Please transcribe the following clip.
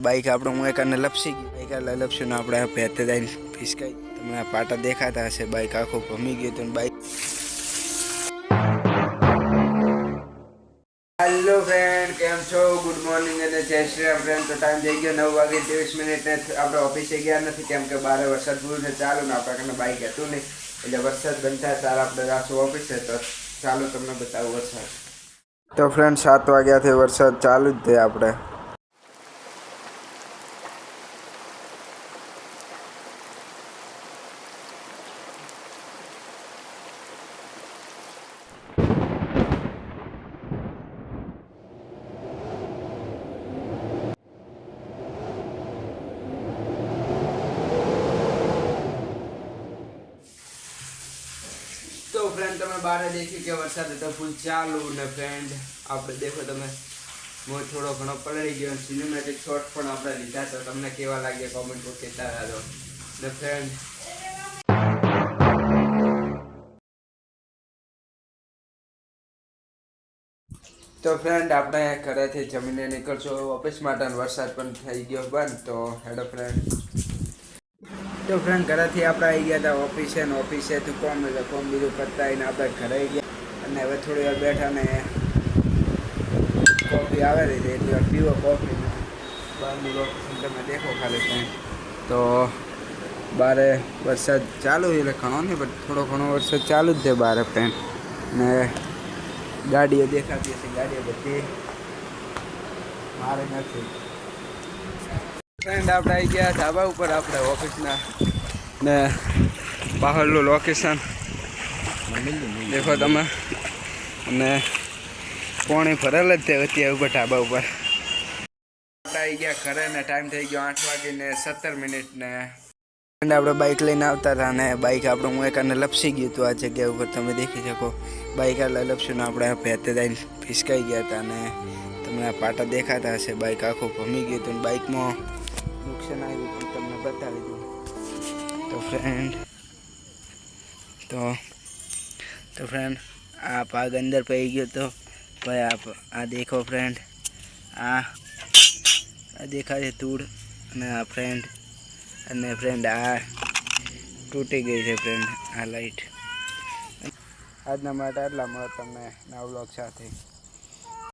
Bike આપણે હું એક લપસી ગઈ બાઈક એટલે લપસ્યું ને આપણે પહેતે જઈને ફિસકાઈ તમને આ પાટા દેખાતા હશે બાઈક આખું ભમી ગયું હતું બાઈક હેલો ફ્રેન્ડ કેમ છો ગુડ મોર્નિંગ અને જય શ્રી રામ ફ્રેન્ડ તો ટાઈમ થઈ ગયો નવ વાગે ત્રેવીસ મિનિટ ને આપણે ઓફિસે ગયા નથી કેમ કે બારે વરસાદ પૂરું છે ચાલુ ને આપણા કને બાઈક હતું નહીં એટલે વરસાદ બંધ થાય ત્યારે આપણે રાસુ ઓફિસે તો ચાલો તમને બતાવું વરસાદ તો ફ્રેન્ડ સાત વાગ્યાથી વરસાદ ચાલુ જ થાય આપણે ફ્રેન્ડ તમે બહાર દેખ્યું કે વરસાદ હતો ફૂલ ચાલુ ને ફ્રેન્ડ આપણે દેખો તમે હું થોડો ઘણો પલળી ગયો સિનેમેટિક શોટ પણ આપણે લીધા, તો તમને કેવા લાગ્યા કોમેન્ટ પર કહેતા રહેજો. ને ફ્રેન્ડ તો ફ્રેન્ડ આપણે ઘરેથી જમીને નીકળશો. ઓફિસ માટે વરસાદ પણ થઈ ગયો બંધ, તો હેડો ફ્રેન્ડ તો ફ્રેન્ડ ઘરેથી આપણે આવી ગયા હતા ઓફિસે ને ઓફિસેથી કોમ એટલે કોમ બીજું કરતા આવીને આપણે ઘરે આવી ગયા અને હવે થોડી વાર બેઠા ને કોફી આવે રહી છે એટલી વાર પીવો કોફી ને બહારનું લોકેશન તમે દેખો ખાલી ફ્રેન્ડ તો બારે વરસાદ ચાલુ છે એટલે ઘણો નહીં પણ થોડો ઘણો વરસાદ ચાલુ જ છે બારે ફ્રેન્ડ ને ગાડીઓ દેખાતી હશે ગાડીઓ બધી મારે નથી ફ્રેન્ડ આપણે આવી ગયા ધાબા ઉપર આપણે ઓફિસના. ને બહારનું લોકેશન દેખો તમે. અને પોણી ભરેલ જ તે અત્યારે ઉપર ધાબા ઉપર. આવી ગયા ઘરે ને ટાઈમ થઈ ગયો આઠ વાગીને સત્તર મિનિટ ને. ફ્રેન્ડ આપણે બાઇક લઈને આવતા હતા અને બાઇક આપણે હું એક અને લપસી ગયું હતું આ જગ્યા ઉપર, તમે દેખી શકો. બાઇક એટલે લપસ્યું ને આપણે ભેતે જઈને ફિસકાઈ ગયા હતા અને તમને પાટા દેખાતા હશે બાઇક આખું ભમી ગયું હતું બાઇકમાં નુકસાન આવ્યું પણ તમને બતાવી દઉં. તો ફ્રેન્ડ તો તો ફ્રેન્ડ આ પાગ અંદર પડી ગયો તો ભાઈ આપ, આ દેખો ફ્રેન્ડ આ દેખાય છે ધૂળ અને આ ફ્રેન્ડ અને ફ્રેન્ડ આ તૂટી ગઈ છે ફ્રેન્ડ આ લાઈટ આજના માટે આટલા મળે તમને નવ બ્લોગ સાથે.